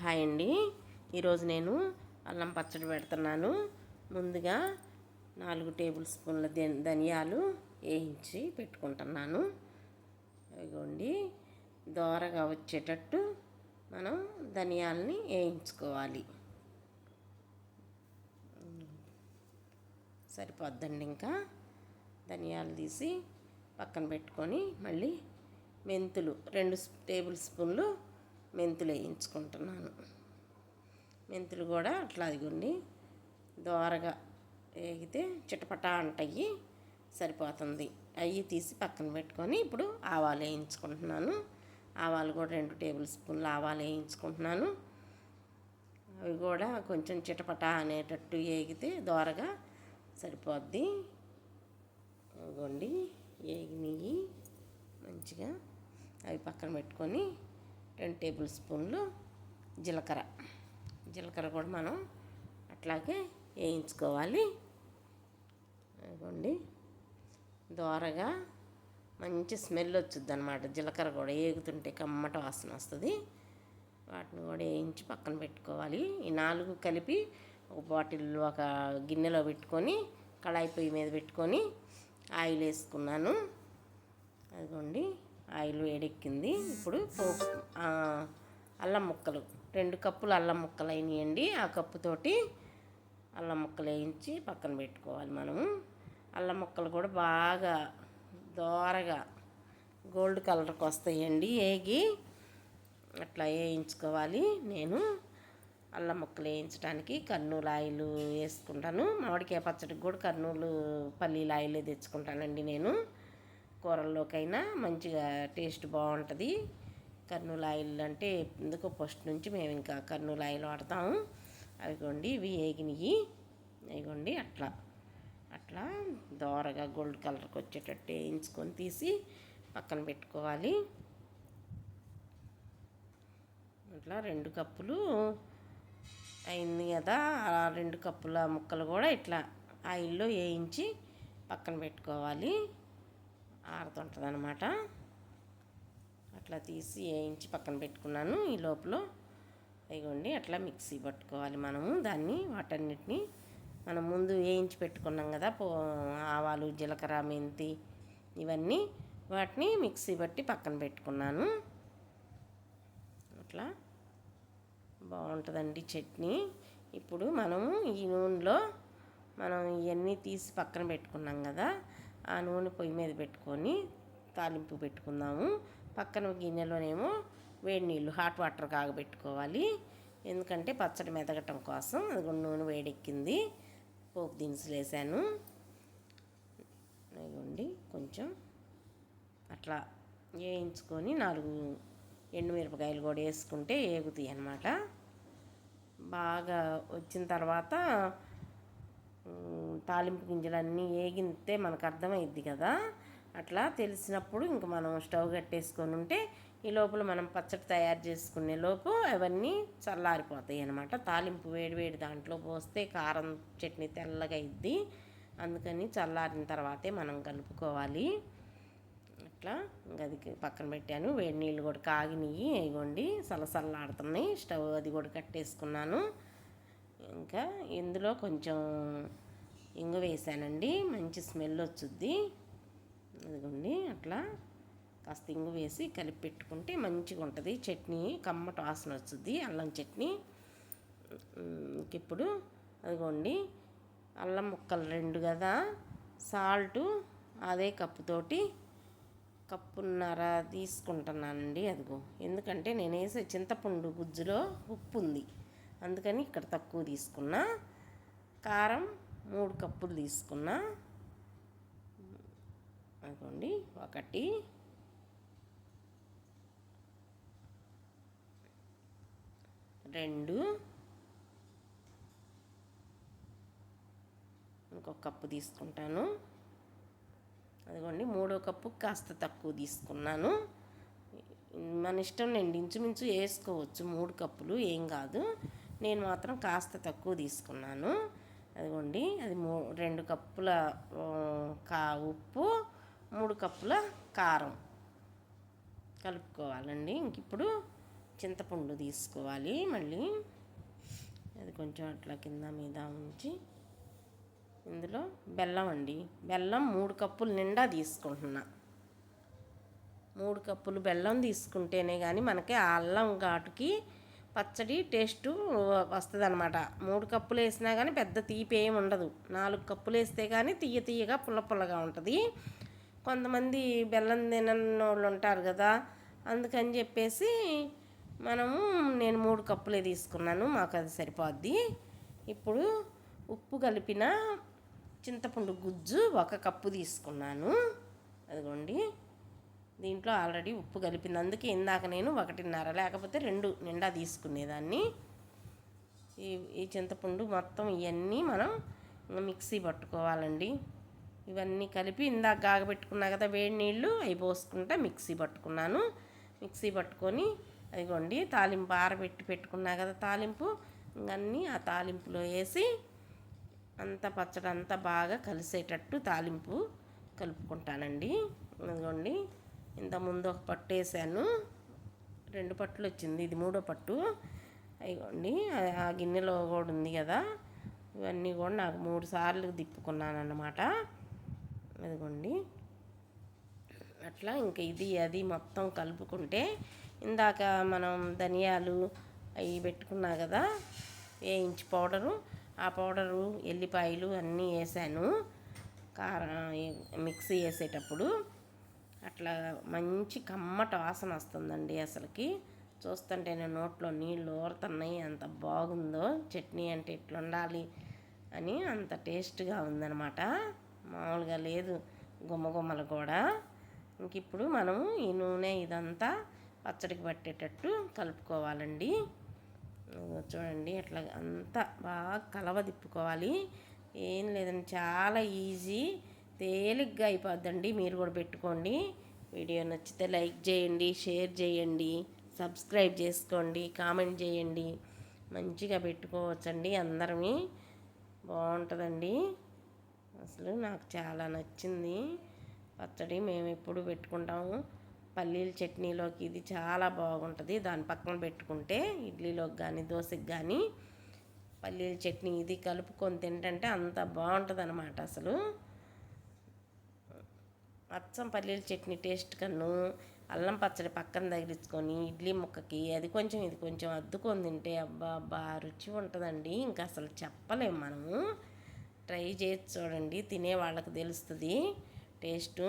Hi అండి. ఈరోజు నేను అల్లం పచ్చడి పెడుతున్నాను. ముందుగా నాలుగు టేబుల్ స్పూన్ల ధనియాలు వేయించి పెట్టుకుంటున్నాను. ఇదిగోండి. దోరగా వచ్చేటట్టు మనం ధనియాలని వేయించుకోవాలి. సరిపోద్దండి ఇంకా. ధనియాలు తీసి పక్కన పెట్టుకొని మళ్ళీ మెంతులు రెండు టేబుల్ స్పూన్లు మెంతులు వేయించుకుంటున్నాను. మెంతులు కూడా అట్లా అదిగోండి దోరగా వేగితే చిటపట అంటాయి సరిపోతుంది. అవి తీసి పక్కన పెట్టుకొని ఇప్పుడు ఆవాలు వేయించుకుంటున్నాను. ఆవాలు కూడా రెండు టేబుల్ స్పూన్లు ఆవాలు వేయించుకుంటున్నాను. అవి కూడా కొంచెం చిటపట అనేటట్టు వేగితే దోరగా సరిపోద్ది. ఇవ్వండి వేగినవి మంచిగా అవి పక్కన పెట్టుకొని రెండు టేబుల్ స్పూన్లు జీలకర్ర. జీలకర్ర కూడా మనం అట్లాగే వేయించుకోవాలి. ఇదిగోండి. దోరగా మంచి స్మెల్ వచ్చుద్ది అనమాట జీలకర్ర కూడా ఏగుతుంటే కమ్మట వాసన వస్తుంది. వాటిని కూడా వేయించి పక్కన పెట్టుకోవాలి. ఈ నాలుగు కలిపి ఒక బాటిల్ ఒక గిన్నెలో పెట్టుకొని కళాయి పొయ్యి మీద పెట్టుకొని ఆయిల్ వేసుకున్నాను. అదిగోండి. ఆయిల్ వేడెక్కింది. ఇప్పుడు పోపు అల్లం ముక్కలు. రెండు కప్పులు అల్లం ముక్కలు అయినాయండి. ఆ కప్పుతోటి అల్లం ముక్కలు వేయించి పక్కన పెట్టుకోవాలి మనము. అల్లం ముక్కలు కూడా బాగా దోరగా గోల్డ్ కలర్కి వస్తాయండి. ఏగి అట్లా వేయించుకోవాలి. నేను అల్లం ముక్కలు వేయించడానికి కర్నూలు ఆయిల్ వేసుకుంటాను. మామిడికాయ పచ్చడికి కూడా కర్నూలు పల్లీలు ఆయిలే తెచ్చుకుంటానండి నేను. కూరల్లోకైనా మంచిగా టేస్ట్ బాగుంటుంది. కర్నూలు ఆయిల్ అంటే ఎందుకో ఫస్ట్ నుంచి మేము ఇంకా కర్నూలు ఆయిల్ వాడతాము. అవిగోండి ఇవి ఏగినవి అవిగోండి అట్లా. అట్లా దోరగా గోల్డ్ కలర్కి వచ్చేటట్టు వేయించుకొని తీసి పక్కన పెట్టుకోవాలి. అట్లా రెండు కప్పులు అయింది కదా. ఆ రెండు కప్పుల ముక్కలు కూడా ఇట్లా ఆయిల్లో వేయించి పక్కన పెట్టుకోవాలి. ఆరుతుంటుంది అనమాట అట్లా తీసి వేయించి పక్కన పెట్టుకున్నాను. ఈ లోపల ఇగోండి అట్లా మిక్సీ పట్టుకోవాలి మనము. దాన్ని వాటన్నిటిని మనం ముందు వేయించి పెట్టుకున్నాం కదా పో ఆవాలు జీలకర్ర మెంతి ఇవన్నీ వాటిని మిక్సీ పట్టి పక్కన పెట్టుకున్నాను. అట్లా బాగుంటుందండి చట్నీ. ఇప్పుడు మనము ఈ నూనెలో మనం ఇవన్నీ తీసి పక్కన పెట్టుకున్నాం కదా ఆ నూనె పొయ్యి మీద పెట్టుకొని తాలింపు పెట్టుకుందాము. పక్కన గిన్నెలోనేమో వేడి నీళ్ళు హాట్ వాటర్ కాగబెట్టుకోవాలి. ఎందుకంటే పచ్చడి మెదగటం కోసం అది నూనె వేడెక్కింది. పోపు దినుసులు వేసాను. ఇదిగోండి కొంచెం అట్లా వేయించుకొని నాలుగు ఎండుమిరపకాయలు కూడా వేసుకుంటే ఏగుతాయి అన్నమాట. బాగా వచ్చిన తర్వాత తాలింపు గింజలన్నీ ఏగితే మనకు అర్థమైద్ది కదా. అట్లా తెలిసినప్పుడు ఇంక మనం స్టవ్ కట్టేసుకొని ఉంటే ఈ లోపల మనం పచ్చడి తయారు చేసుకునే లోపు అవన్నీ చల్లారిపోతాయి అనమాట తాలింపు వేడి వేడి దాంట్లో పోస్తే కారం చట్నీ తెల్లగా ఇద్ది అందుకని చల్లారిన తర్వాతే మనం కలుపుకోవాలి. అట్లా ఇంకా అది పక్కన పెట్టాను. వేడి నీళ్ళు కూడా కాగినాయి ఇగోండి సలసల్లాడుతున్నాయి స్టవ్ అది కూడా కట్టేసుకున్నాను. ఇంకా ఇందులో కొంచెం ఇంగు వేసానండి. మంచి స్మెల్ వచ్చుద్ది. అదిగోండి అట్లా కాస్త ఇంగు వేసి కలిపి పెట్టుకుంటే మంచిగా ఉంటుంది. చట్నీ కమ్మట వాసన వచ్చుద్ది అల్లం చట్నీ. ఇంకిప్పుడు అదిగోండి అల్లం ముక్కలు రెండు కదా సాల్టు అదే కప్పుతోటి కప్పున్నర తీసుకుంటున్నానండి అదిగో. ఎందుకంటే నేను వేసే చింతపండు గుజ్జులో ఉప్పు ఉంది అందుకని ఇక్కడ తక్కువ తీసుకున్నా. కారం మూడు కప్పులు తీసుకున్నా. అదిగోండి ఒకటి. రెండు. ఇంకొక కప్పు తీసుకుంటాను. అదిగోండి మూడో కప్పు కాస్త తక్కువ తీసుకున్నాను. మన ఇష్టం నేను ఇంచుమించు వేసుకోవచ్చు. మూడు కప్పులు ఏం కాదు. నేను మాత్రం కాస్త తక్కువ తీసుకున్నాను. అదిగోండి అది మూ రెండు కప్పుల కా ఉప్పు మూడు కప్పుల కారం కలుపుకోవాలండి. ఇంక ఇప్పుడు చింతపండు తీసుకోవాలి మళ్ళీ. అది కొంచెం అట్లా కింద మీద ఉంచి ఇందులో బెల్లం అండి. బెల్లం మూడు కప్పులు నిండా తీసుకుంటున్నా. మూడు కప్పులు బెల్లం తీసుకుంటేనే కానీ మనకి ఆ అల్లం ఘాటుకి పచ్చడి టేస్ట్ వస్తుంది అనమాట మూడు కప్పులు వేసినా కానీ పెద్ద తీపి ఏమి ఉండదు. నాలుగు కప్పులు వేస్తే కానీ తీయ తీయగా పుల్ల పుల్లగా ఉంటుంది. కొంతమంది బెల్లం తినని వాళ్ళు ఉంటారు కదా అందుకని చెప్పేసి మనము నేను మూడు కప్పులే తీసుకున్నాను మాకు అది సరిపోద్ది. ఇప్పుడు ఉప్పు కలిపిన చింతపండు గుజ్జు ఒక కప్పు తీసుకున్నాను. అదిగోండి. దీంట్లో ఆల్రెడీ ఉప్పు కలిపింది. అందుకే ఇందాక నేను ఒకటిన్నర లేకపోతే రెండు నిండా తీసుకునేదాన్ని. ఈ ఈ చింతపండు మొత్తం ఇవన్నీ మనం మిక్సీ పట్టుకోవాలండి. ఇవన్నీ కలిపి ఇందాక గాగబెట్టుకున్నా కదా వేడి నీళ్ళు అవి పోసుకుంటా మిక్సీ పట్టుకున్నాను. మిక్సీ పట్టుకొని అదిగోండి తాలింపు ఆరబెట్టి పెట్టుకున్నా కదా తాలింపు అన్నీ ఆ తాలింపులో వేసి అంత పచ్చడి అంతా బాగా కలిసేటట్టు తాలింపు కలుపుకుంటానండి. అదిగోండి ఇంతకుముందు ఒక పట్టు వేసాను. రెండు పట్టులు వచ్చింది. ఇది మూడో పట్టు. అయిగోండి ఆ గిన్నెలో కూడా ఉంది కదా. ఇవన్నీ కూడా నాకు మూడు సార్లు తిప్పుకున్నాను అన్నమాట అదిగోండి. అట్లా ఇంకా ఇది అది మొత్తం కలుపుకుంటే ఇందాక మనం ధనియాలు అవి పెట్టుకున్నా కదా వేయించి పౌడరు ఆ పౌడరు ఎల్లిపాయలు అన్నీ వేసాను. కారం మిక్సీ వేసేటప్పుడు అట్లా మంచి కమ్మట వాసన వస్తుందండి అసలుకి. చూస్తుంటే నేను నోట్లో నీళ్ళు ఊరుతున్నాయి అంత బాగుందో చట్నీ అంటే ఇట్లా ఉండాలి అని అంత టేస్ట్గా ఉందనమాట మామూలుగా లేదు గుమ్మగుమ్మలు కూడా. ఇంక ఇప్పుడు మనము ఈ నూనె ఇదంతా పచ్చడికి పట్టేటట్టు కలుపుకోవాలండి. చూడండి అట్లా అంతా బాగా కలవ తిప్పుకోవాలి ఏం లేదండి చాలా ఈజీ. తేలిగ్గా అయిపోద్దండి. మీరు కూడా పెట్టుకోండి. వీడియో నచ్చితే లైక్ చేయండి షేర్ చేయండి సబ్స్క్రైబ్ చేసుకోండి కామెంట్ చేయండి. మంచిగా పెట్టుకోవచ్చండి అందరమీ బాగుంటుందండి. అసలు నాకు చాలా నచ్చింది. పచ్చడి మేము ఎప్పుడు పెట్టుకుంటాము. పల్లీల చట్నీలోకి ఇది చాలా బాగుంటుంది. దాని పక్కన పెట్టుకుంటే ఇడ్లీలోకి కానీ దోశకి కానీ పల్లీల చట్నీ ఇది కలుపుకొని తింటే అంత బాగుంటుంది అసలు. అచ్చం పల్లీల చట్నీ టేస్ట్ కన్ను అల్లం పచ్చడి పక్కన తగిలించుకొని ఇడ్లీ ముక్కకి అది కొంచెం ఇది కొంచెం అద్దుకొని తింటే అబ్బా అబ్బా రుచి ఉంటుందండి. ఇంకా అసలు చెప్పలేము మనము ట్రై చేసి చూడండి తినే వాళ్ళకి తెలుస్తుంది. టేస్టు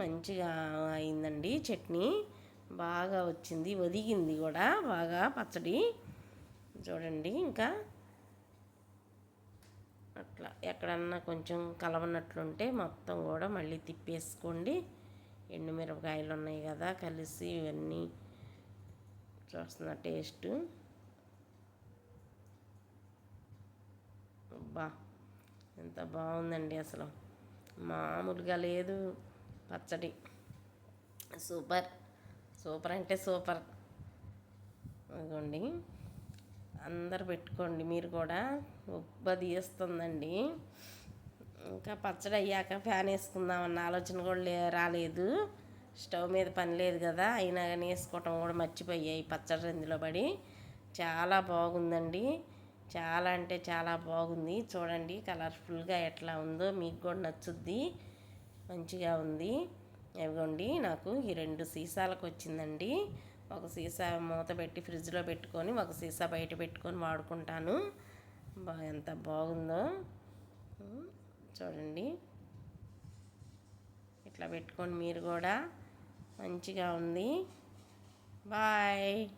మంచిగా అయిందండి చట్నీ. బాగా వచ్చింది ఒదిగింది కూడా బాగా పచ్చడి. చూడండి ఇంకా అట్లా ఎక్కడన్నా కొంచెం కలవనట్లుంటే మొత్తం కూడా మళ్ళీ తిప్పేసుకోండి. ఎండుమిరపకాయలు ఉన్నాయి కదా కలిసి ఇవన్నీ చూస్తున్న టేస్ట్. బా ఎంత బాగుందండి అసలు. మామూలుగా లేదు పచ్చడి. సూపర్. సూపర్ అంటే సూపర్. అదిగోండి. అందరు పెట్టుకోండి మీరు కూడా. ఉబ్బ తీస్తుందండి. ఇంకా పచ్చడి అయ్యాక ఫ్యాన్ వేసుకుందామన్న ఆలోచన కూడా లే రాలేదు. స్టవ్ మీద పని లేదు కదా అయినా కానీ వేసుకోవటం కూడా మర్చిపోయాయి పచ్చడి ఇందులో పడి. చాలా బాగుందండి. చాలా అంటే చాలా బాగుంది. చూడండి కలర్ఫుల్గా ఎట్లా ఉందో మీకు కూడా నచ్చుద్ది. మంచిగా ఉంది. ఇవ్వండి నాకు ఈ రెండు సీసాలకు వచ్చిందండి. ఒక సీసా మూత పెట్టి ఫ్రిడ్జ్లో పెట్టుకొని ఒక సీసా బయట పెట్టుకొని వాడుకుంటాను. బా ఎంత బాగుందో. చూడండి. ఇట్లా పెట్టుకోండి మీరు కూడా. మంచిగా ఉంది. బాయ్.